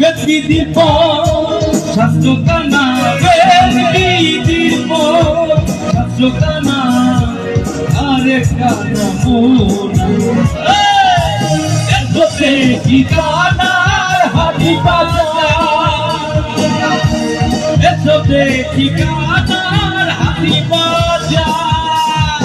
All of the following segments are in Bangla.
ব্যক্তির স্বাস্থ্য কানা ব্যক্তির স্বাস্থ্য কানা আরেকটা নমুনা এসে ঠিকানার হাতি ঠিকানার হাতি বাজার।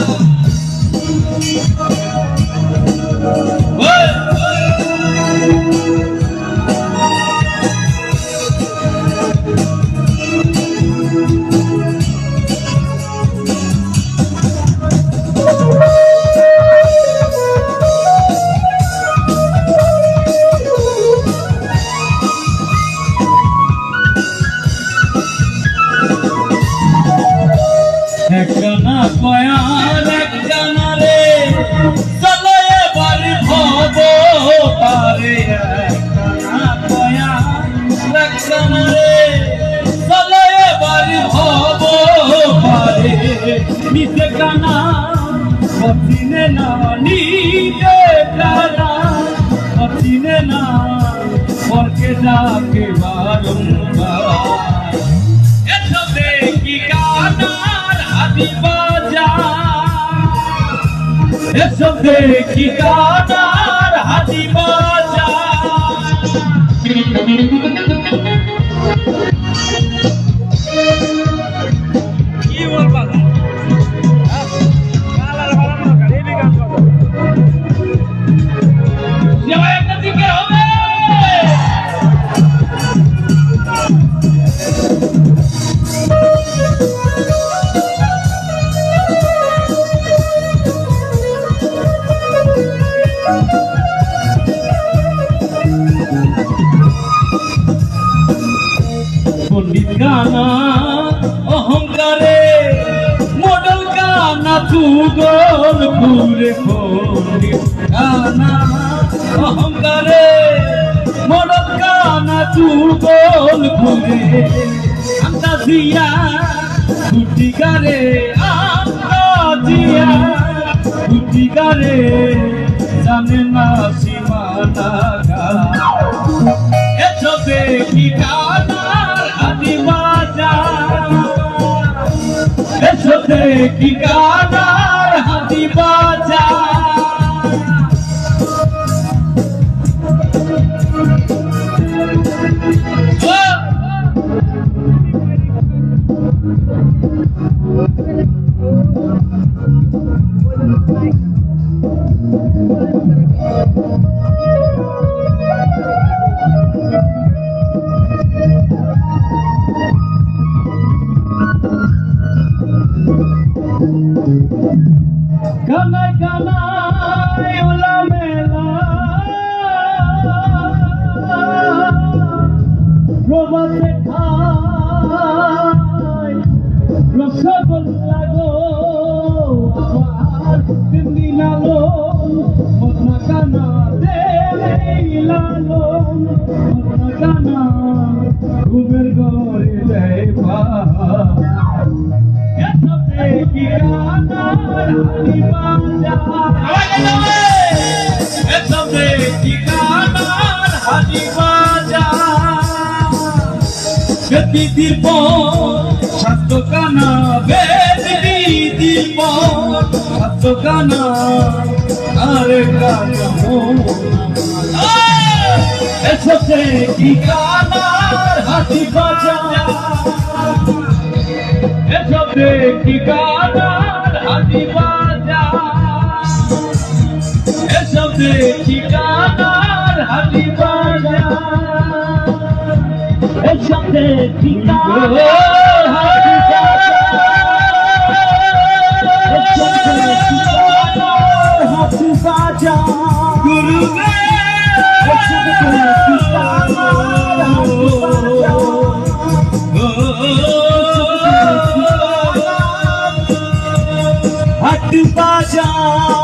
নিচে কানা পথিনে না নিচে কানা। পথিনে না পরকে যাকে বারংবার। এসো দেখি কানার হাতি বাজার এসো দেখি কানার হাতি কি পণ্ডিত গানা, অহংকারে মডেল গানা তুগল পুরে পণ্ডিত গানা, অহংকারে মডেল গানা তুগল পুরে আন্দাজিয়া গুটি গারে আন্দাজিয়া গুটি গারে। জানে না সীমানা এসো দেখি কানার হাতি বাজা এত দেখি কানার কানায় কানায় ওলা মেলা প্রবাসে খায় রসগোল্লা গো। আমার কানা দেলালো মদনা কানা ঘুমের ঘরে দেয় পাহাড় পর স্বাস্থ্য কানা বেদিদির পর স্বাস্থ্য কানা আরে কানা এসব দেখি কানার হাতি বাজার এসব দেখি কানার হাতি বাজার এসব দেখি কানার হাতি বাজার এসব দেখি কানার বাজার হাট বাজার